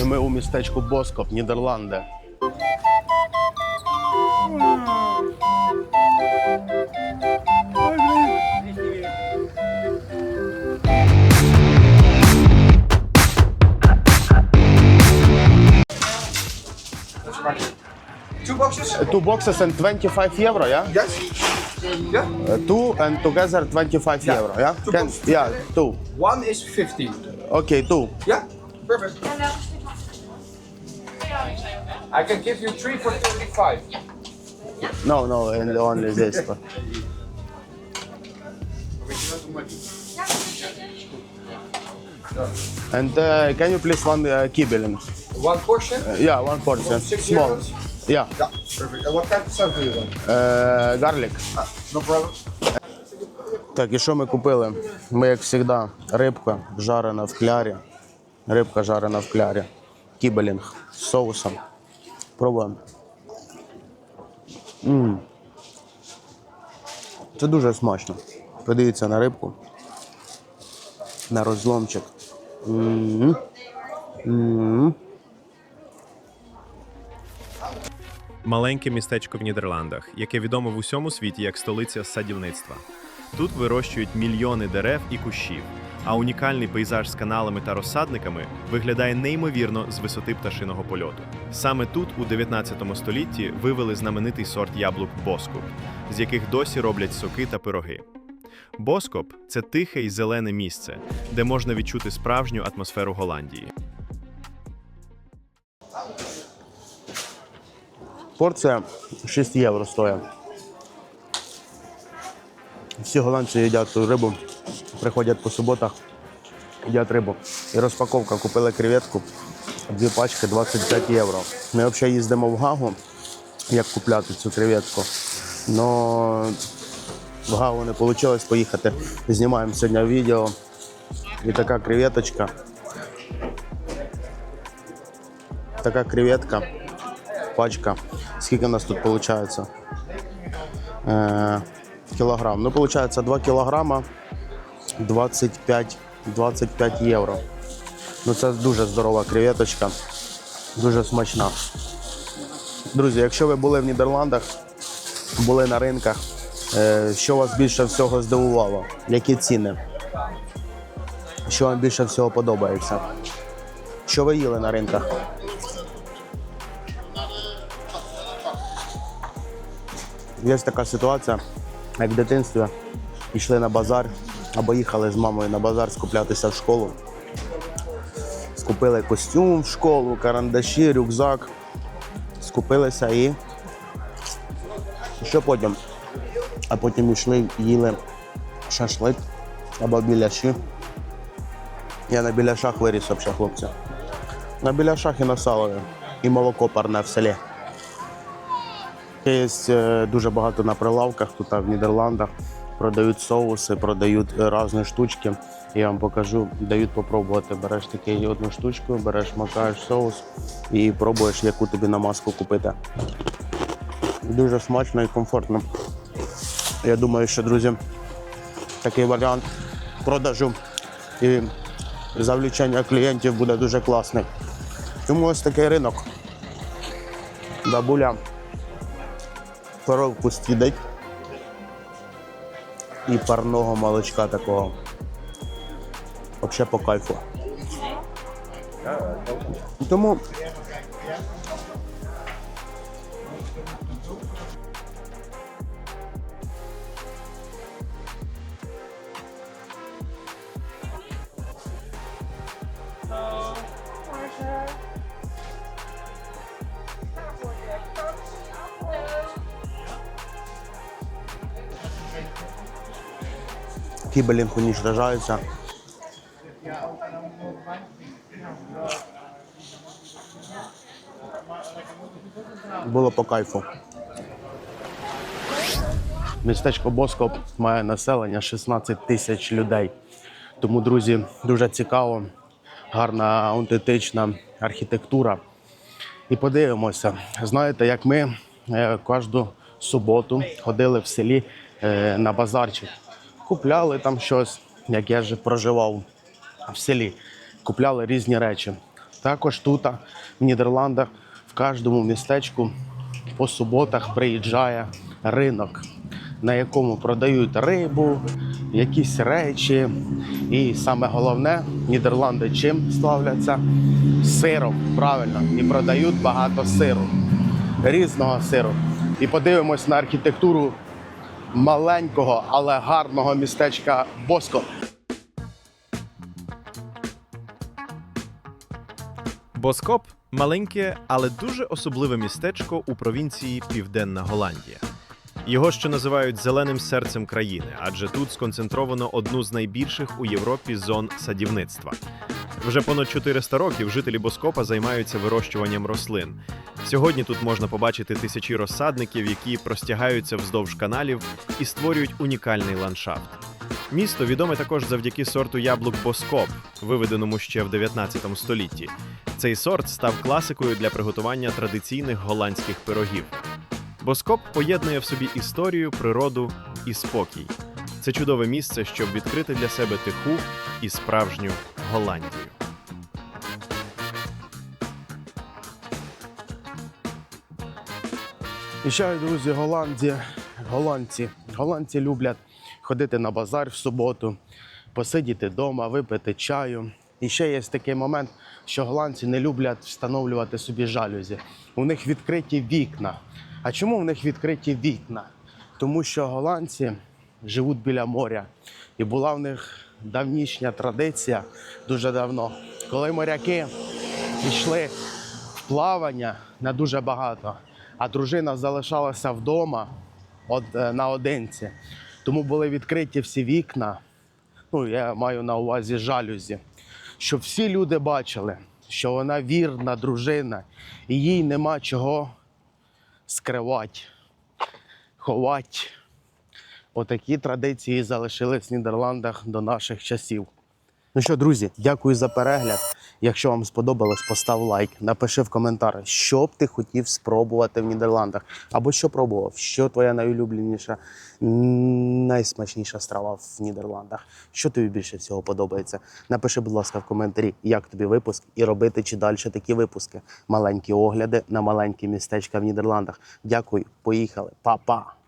І ми у містечку Боскоп, Нідерланди. Two boxes? Two boxes and 25 євро, yeah? Yes. Yeah. Uh, Two and together 25 Yeah. євро, yeah? Two Can, boxes. yeah, two. One is 15. Окей, two. Yeah. Perfect. I can give you three for 35. No, no, and only this. And uh, can you please one uh, kibbeling? One portion? Uh, Yeah, one portion. Six Small. euros? Yeah. Yeah. Perfect. And what kind of sauce do you want? Uh, garlic. No problem. Так, і що ми купили? Ми, як завжди, рибка жарена в клярі. Рибка жарена в клярі. Кібелінг з соусом. Пробуємо. м Це дуже смачно. Подивіться на рибку. На розломчик. м м Маленьке містечко в Нідерландах, яке відомо в усьому світі як столиця садівництва. Тут вирощують мільйони дерев і кущів, а унікальний пейзаж з каналами та розсадниками виглядає неймовірно з висоти пташиного польоту. Саме тут, у 19 столітті, вивели знаменитий сорт яблук Боскоп, з яких досі роблять соки та пироги. Боскоп це тихе і зелене місце, де можна відчути справжню атмосферу Голландії. Порція 6 євро стоїть. Всі голландці їдять ту рибу, приходять по суботах, їдять рибу. І розпаковка купили креветку, дві пачки 25 євро. Ми взагалі їздимо в Гагу, як купляти цю креветку. Но в Гагу не вийшло поїхати. Знімаємо сьогодні відео. І така креветочка. Така креветка пачка. Скільки у нас тут виходить? Кілограм. Ну, виходить, 2 кілограма 25, 25 євро. Ну, це дуже здорова креветочка, дуже смачна. Друзі, якщо ви були в Нідерландах, були на ринках, е, що вас більше всього здивувало? Які ціни? Що вам більше всього подобається? Що ви їли на ринках? Є така ситуація, як в дитинстві йшли на базар або їхали з мамою на базар скуплятися в школу. Скупили костюм в школу, карандаші, рюкзак. Скупилися і. Що потім? А потім йшли, їли шашлик або біляші. Я на біляшах виріс взагалі, хлопці. На біляшах і на салові. І молоко парне в селі. Є е, дуже багато на прилавках тут в Нідерландах. Продають соуси, продають е, різні штучки. Я вам покажу, дають попробувати. Береш таку одну штучку, береш, макаєш соус і пробуєш, яку тобі намазку купити. Дуже смачно і комфортно. Я думаю, що, друзі, такий варіант продажу і завлічення клієнтів буде дуже класний. Тому ось такий ринок. Бабуля коровку стідать і парного молочка такого. Взагалі по кайфу. Тому кібелінг уничтожається. Було по кайфу. Містечко Боскоп має населення 16 тисяч людей. Тому, друзі, дуже цікаво, гарна аутентична архітектура. І подивимося. Знаєте, як ми е, кожну суботу ходили в селі е, на базарчик, купляли там щось, як я ж проживав в селі, купляли різні речі. Також тут, в Нідерландах, в кожному містечку по суботах приїжджає ринок, на якому продають рибу, якісь речі. І саме головне, Нідерланди чим славляться? Сиром, правильно, і продають багато сиру, різного сиру. І подивимось на архітектуру маленького, але гарного містечка Боско. Боскоп маленьке, але дуже особливе містечко у провінції Південна Голландія. Його ще називають зеленим серцем країни, адже тут сконцентровано одну з найбільших у Європі зон садівництва. Вже понад 400 років жителі Боскопа займаються вирощуванням рослин. Сьогодні тут можна побачити тисячі розсадників, які простягаються вздовж каналів і створюють унікальний ландшафт. Місто відоме також завдяки сорту яблук Боскоп, виведеному ще в 19 столітті. Цей сорт став класикою для приготування традиційних голландських пирогів. Боскоп поєднує в собі історію, природу і спокій. Це чудове місце, щоб відкрити для себе тиху і справжню Голландію. І ще, друзі, Голландії, голландці. Голландці люблять ходити на базар в суботу, посидіти вдома, випити чаю. І ще є такий момент, що голландці не люблять встановлювати собі жалюзі. У них відкриті вікна. А чому в них відкриті вікна? Тому що голландці живуть біля моря. І була в них давнішня традиція дуже давно, коли моряки пішли в плавання на дуже багато, а дружина залишалася вдома е, наодинці. Тому були відкриті всі вікна. Ну, я маю на увазі жалюзі, щоб всі люди бачили, що вона вірна дружина, і їй нема чого скривати, ховати. Отакі традиції залишились в Нідерландах до наших часів. Ну що, друзі, дякую за перегляд. Якщо вам сподобалось, постав лайк, напиши в коментарях, що б ти хотів спробувати в Нідерландах, або що пробував, що твоя найулюбленіша, найсмачніша страва в Нідерландах. Що тобі більше всього подобається? Напиши, будь ласка, в коментарі, як тобі випуск, і робити чи далі такі випуски. Маленькі огляди на маленькі містечка в Нідерландах. Дякую, поїхали, Па-па!